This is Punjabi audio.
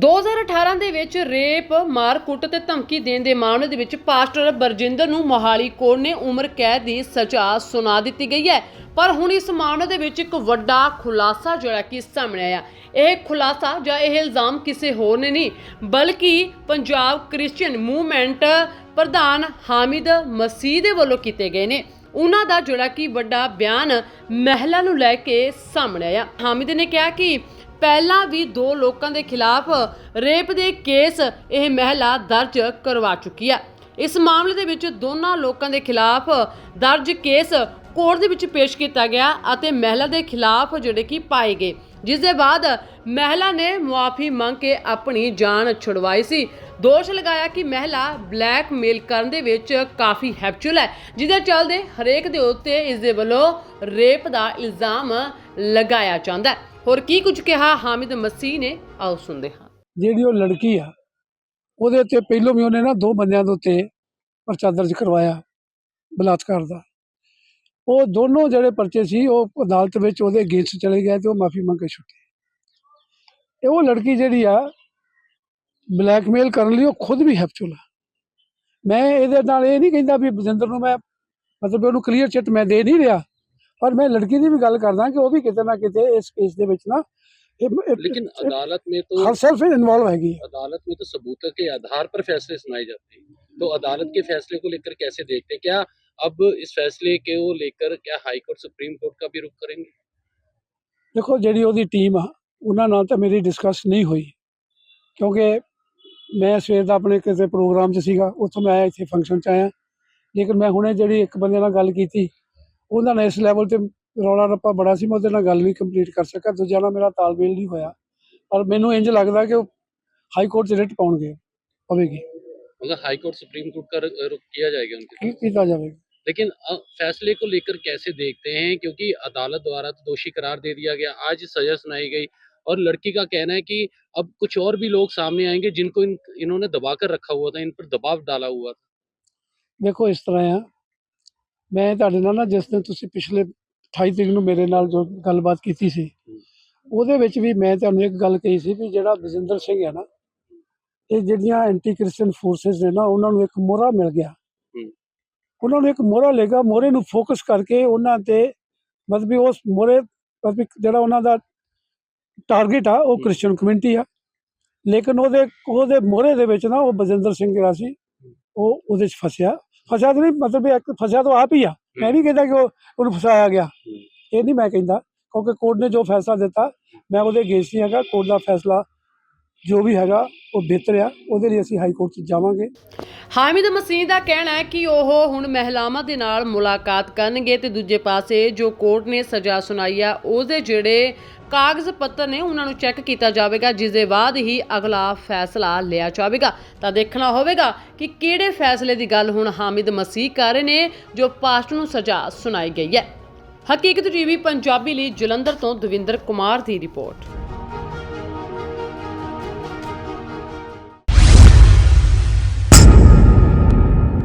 2018 ਦੇ ਵਿੱਚ ਰੇਪ ਮਾਰਕੁੱਟ ਤੇ ਧਮਕੀ ਦੇਣ ਦੇ ਮਾਮਲੇ ਦੇ ਵਿੱਚ ਪਾਸਟਰ ਬਰਜਿੰਦਰ ਨੂੰ ਮੋਹਾਲੀ ਕੋਰਟ ਨੇ ਉਮਰ ਕੈਦ ਦੀ ਸਜ਼ਾ ਸੁਣਾ ਦਿੱਤੀ ਗਈ ਹੈ। ਪਰ ਹੁਣ ਇਸ ਮਾਮਲੇ ਦੇ ਵਿੱਚ ਇੱਕ ਵੱਡਾ ਖੁਲਾਸਾ ਜਿਹੜਾ ਕਿ ਸਾਹਮਣੇ ਆਇਆ। ਇਹ ਖੁਲਾਸਾ ਜਾਂ ਇਹ ਇਲਜ਼ਾਮ ਕਿਸੇ ਹੋਰ ਨੇ ਨਹੀਂ, ਬਲਕਿ ਪੰਜਾਬ ਕ੍ਰਿਸਚੀਅਨ ਮੂਵਮੈਂਟ ਪ੍ਰਧਾਨ ਹਾਮਿਦ ਮਸੀਹ ਦੇ ਵੱਲੋਂ ਕੀਤੇ ਗਏ ਨੇ। ਉਹਨਾਂ ਦਾ ਜਿਹੜਾ ਕਿ ਵੱਡਾ ਬਿਆਨ ਮਹਿਲਾ ਨੂੰ ਲੈ ਕੇ ਸਾਹਮਣੇ ਆਇਆ। ਹਾਮਿਦ ਨੇ ਕਿਹਾ ਕਿ ਪਹਿਲਾਂ ਵੀ ਦੋ ਲੋਕਾਂ ਦੇ ਖਿਲਾਫ ਰੇਪ ਦੇ ਕੇਸ ਇਹ ਮਹਿਲਾ ਦਰਜ ਕਰਵਾ ਚੁੱਕੀ ਹੈ। ਇਸ ਮਾਮਲੇ ਦੇ ਵਿੱਚ ਦੋਨਾਂ ਲੋਕਾਂ ਦੇ ਖਿਲਾਫ ਦਰਜ ਕੇਸ ਕੋਰਟ ਦੇ ਵਿੱਚ ਪੇਸ਼ ਕੀਤਾ ਗਿਆ ਅਤੇ ਮਹਿਲਾ ਦੇ ਖਿਲਾਫ ਜਿਹੜੇ ਕਿ ਪਾਏ ਗਏ। ਜਿਸ ਦੇ ਬਾਅਦ ਮਹਿਲਾ ਨੇ ਮੁਆਫੀ ਮੰਗ ਕੇ ਆਪਣੀ ਜਾਨ ਛੁਡਵਾਈ ਸੀ। ਦੋਸ਼ ਲਗਾਇਆ ਕਿ ਮਹਿਲਾ ਬਲੈਕਮੇਲ ਕਰਨ ਦੇ ਵਿੱਚ ਕਾਫੀ ਹੈਪਚੁਅਲ ਹੈ ਜਿਹਦੇ ਚੱਲਦੇ ਹਰੇਕ ਦੇ ਉੱਤੇ ਇਸ ਦੇ ਵੱਲੋਂ ਰੇਪ ਦਾ ਇਲਜ਼ਾਮ ਲਗਾਇਆ ਜਾਂਦਾ ਹੈ। ਹੋਰ ਕੀ ਕੁਝ ਕਿਹਾ ਹਾਮਿਦ ਮਸੀਹ ਨੇ? ਆਓ ਸੁਣਦੇ ਹਾਂ। ਜਿਹੜੀ ਉਹ ਲੜਕੀ ਆ, ਉਹਦੇ ਉੱਤੇ ਪਹਿਲੋਂ ਵੀ ਉਹਨੇ ਨਾ ਦੋ ਬੰਦਿਆਂ ਦੇ ਉੱਤੇ ਪਰਚਾ ਦਰਜ ਕਰਵਾਇਆ, ਬਲਾਤਕਾਰ ਦਾ। ਉਹ ਦੋਨੋਂ ਜਿਹੜੇ ਪਰਚੇ ਸੀ, ਉਹ ਅਦਾਲਤ ਵਿੱਚ ਉਹਦੇ ਅਗੇਂਸਟ ਚਲੇ ਗਏ ਤੇ ਉਹ ਮਾਫੀ ਮੰਗ ਕੇ ਛੁੱਟੀ। ਇਹ ਉਹ ਲੜਕੀ ਜਿਹੜੀ ਆ, ਬਲੈਕਮੇਲ ਕਰਨ ਲਈ ਉਹ ਖੁਦ ਵੀ ਹੈਪਚੁਲ ਆ ਮੈਂ ਇਹਦੇ ਨਾਲ ਇਹ ਨਹੀਂ ਕਹਿੰਦਾ ਵੀ ਬਜਿੰਦਰ ਨੂੰ ਮੈਂ ਮਤਲਬ ਉਹਨੂੰ ਕਲੀਅਰ ਚਿੱਟ ਮੈਂ ਦੇ ਨਹੀਂ ਰਿਹਾ। ਪਰ ਮੈਂ ਲੜਕੀ ਦੀ ਵੀ ਗੱਲ ਕਰਦਾ ਕਿ ਉਹ ਵੀ ਕਿਤੇ ਨਾ ਕਿਤੇ ਇਸ ਕੇਸ ਦੇ ਵਿੱਚ ਨਾ लेकिन अदालत में तो ਹਰ ਸੈਲਫ ਇਨਵੋਲਵ ਹੈਗੀ ਹੈ अदालत में तो सबूतों के आधार पर फैसले सुनाए जाते हैं तो अदालत के फैसले को लेकर कैसे देखते हैं क्या अब इस फैसले के वो लेकर क्या हाई कोर्ट सुप्रीम कोर्ट का भी रुख करेंगे ਦੇਖੋ ਜਿਹੜੀ ਉਹਦੀ ਟੀਮ ਆ ਉਹਨਾਂ ਨਾਲ ਤਾਂ ਮੇਰੀ ਡਿਸਕਸ ਨਹੀਂ ਹੋਈ ਕਿਉਂਕਿ ਮੈਂ ਸਵੇਰ ਦਾ ਆਪਣੇ ਕਿਸੇ ਪ੍ਰੋਗਰਾਮ 'ਚ ਸੀਗਾ ਉੱਥੋਂ ਮੈਂ ਆਇਆ ਇੱਥੇ ਫੰਕਸ਼ਨ 'ਚ ਆਇਆ ਲੇਕਿਨ ਮੈਂ ਹੁਣੇ ਜਿਹੜੀ ਇੱਕ ਬੰਦੇ ਨਾਲ ਗੱਲ ਕੀਤੀ ਉਹਨਾਂ ਨਾਲ ਇਸ ਲੈਵਲ ਤੇ ਰੌਲਾ ਰੱਪਾ ਬੜਾ ਸੀ ਮੈਂ ਉਹਦੇ ਨਾਲ ਗੱਲ ਵੀ ਕੰਪਲੀਟ ਕਰ ਸਕਿਆ ਦੂਜਾ ਨਾਲ ਮੇਰਾ ਤਾਲਮੇਲ ਨਹੀਂ ਹੋਇਆ ਪਰ ਮੈਨੂੰ ਇੰਜ ਲੱਗਦਾ ਕਿ ਉਹ ਹਾਈ ਕੋਰਟ 'ਚ ਰਿਟ ਪਾਉਣਗੇ ਪਵੇਗੀ मतलब हाई कोर्ट सुप्रीम कोर्ट का रुख रुख किया जाएगा उनके ਕੀ ਕੀਤਾ ਜਾਵੇਗਾ लेकिन अ, फैसले को लेकर कैसे देखते हैं क्योंकि अदालत द्वारा तो दोषी करार दे दिया गया आज सजा सुनाई गई और लड़की का कहना है कि अब कुछ और भी लोग सामने आएंगे जिनको इन इन्होंने दबा कर रखा हुआ था इन पर दबाव डाला हुआ था ਦੇਖੋ ਇਸ ਤਰ੍ਹਾਂ ਆ ਮੈਂ ਤੁਹਾਡੇ ਨਾਲ ਨਾ ਜਿਸ ਦਿਨ ਤੁਸੀਂ ਪਿਛਲੇ 28 ਤਰੀਕ ਨੂੰ ਮੇਰੇ ਨਾਲ ਜੋ ਗੱਲਬਾਤ ਕੀਤੀ ਸੀ ਉਹਦੇ ਵਿੱਚ ਵੀ ਮੈਂ ਤੁਹਾਨੂੰ ਇੱਕ ਗੱਲ ਕਹੀ ਸੀ ਵੀ ਜਿਹੜਾ ਬਜਿੰਦਰ ਸਿੰਘ ਹੈ ਨਾ ਇਹ ਜਿਹੜੀਆਂ ਐਂਟੀ ਕ੍ਰਿਸਚੀਅਨ ਫੋਰਸਸ ਨੇ ਨਾ ਉਹਨਾਂ ਨੂੰ ਇੱਕ ਮੋਹਰਾ ਮਿਲ ਗਿਆ। ਉਹਨਾਂ ਨੂੰ ਇੱਕ ਮੋਹਰਾ ਲੇਗਾ ਮੋਹਰੇ ਨੂੰ ਫੋਕਸ ਕਰਕੇ ਉਹਨਾਂ ਤੇ ਮਤਲਬ ਉਸ ਮੋਹਰੇ ਮਤਲਬ ਜਿਹੜਾ ਉਹਨਾਂ ਦਾ ਟਾਰਗੇਟ ਆ ਉਹ ਹੂੰ। ਕ੍ਰਿਸਚੀਅਨ ਕਮਿਊਨਿਟੀ ਆ। ਲੇਕਿਨ ਉਹਦੇ ਉਹਦੇ ਮੋਹਰੇ ਦੇ ਵਿੱਚ ਨਾ ਉਹ ਬਜਿੰਦਰ ਸਿੰਘ ਜਿਹੜਾ ਸੀ ਉਹ ਉਹਦੇ 'ਚ ਫਸਿਆ। ਫਸਿਆ ਤਾਂ ਨਹੀਂ ਮਤਲਬ ਵੀ ਇੱਕ ਫਸਿਆ ਤਾਂ ਆਪ ਹੀ ਆ। ਮੈਂ ਨਹੀਂ ਕਹਿੰਦਾ ਕਿ ਉਹ ਉਹਨੂੰ ਫਸਾਇਆ ਗਿਆ। ਇਹ ਨਹੀਂ ਮੈਂ ਕਹਿੰਦਾ ਕਿਉਂਕਿ ਕੋਰਟ ਨੇ ਜੋ ਫੈਸਲਾ ਦਿੱਤਾ ਮੈਂ ਉਹਦੇ ਅਗੇਂਸਟ ਨਹੀਂ ਹੈਗਾ ਕੋਰਟ ਦਾ ਫੈਸਲਾ ਜੋ ਵੀ ਹੈਗਾ, ਉਹ ਬਿਹਤਰ ਆ। ਉਹਦੇ ਲਈ ਅਸੀਂ ਹਾਈ ਕੋਰਟ 'ਚ ਜਾਵਾਂਗੇ। ਹਾਮਿਦ ਮਸੀਹ ਦਾ ਕਹਿਣਾ ਹੈ ਕਿ ਉਹ ਹੁਣ ਮਹਿਲਾਵਾਂ ਦੇ ਨਾਲ ਮੁਲਾਕਾਤ ਕਰਨਗੇ ਤੇ ਦੂਜੇ ਪਾਸੇ ਜੋ ਕੋਰਟ ਨੇ ਸਜ਼ਾ ਸੁਣਾਈ ਆ, ਉਹਦੇ ਜਿਹੜੇ ਕਾਗਜ਼ ਪੱਤਰ ਨੇ, ਉਹਨਾਂ ਨੂੰ ਚੈੱਕ ਕੀਤਾ ਜਾਵੇਗਾ ਜਿਸ ਦੇ ਬਾਅਦ ਹੀ ਅਗਲਾ ਫੈਸਲਾ ਲਿਆ ਜਾਵੇਗਾ। ਤਾਂ ਦੇਖਣਾ ਹੋਵੇਗਾ ਕਿ ਕਿਹੜੇ ਫੈਸਲੇ ਦੀ ਗੱਲ ਹੁਣ ਹਾਮਿਦ ਮਸੀਹ ਕਰ ਰਹੇ ਨੇ, ਜੋ ਪਾਸਟ ਨੂੰ ਸਜ਼ਾ ਸੁਣਾਈ ਗਈ ਹੈ। ਹਕੀਕਤ ਟੀਵੀ, ਪੰਜਾਬੀ ਲਈ ਜਲੰਧਰ ਤੋਂ ਦਵਿੰਦਰ ਕੁਮਾਰ ਦੀ ਰਿਪੋਰਟ।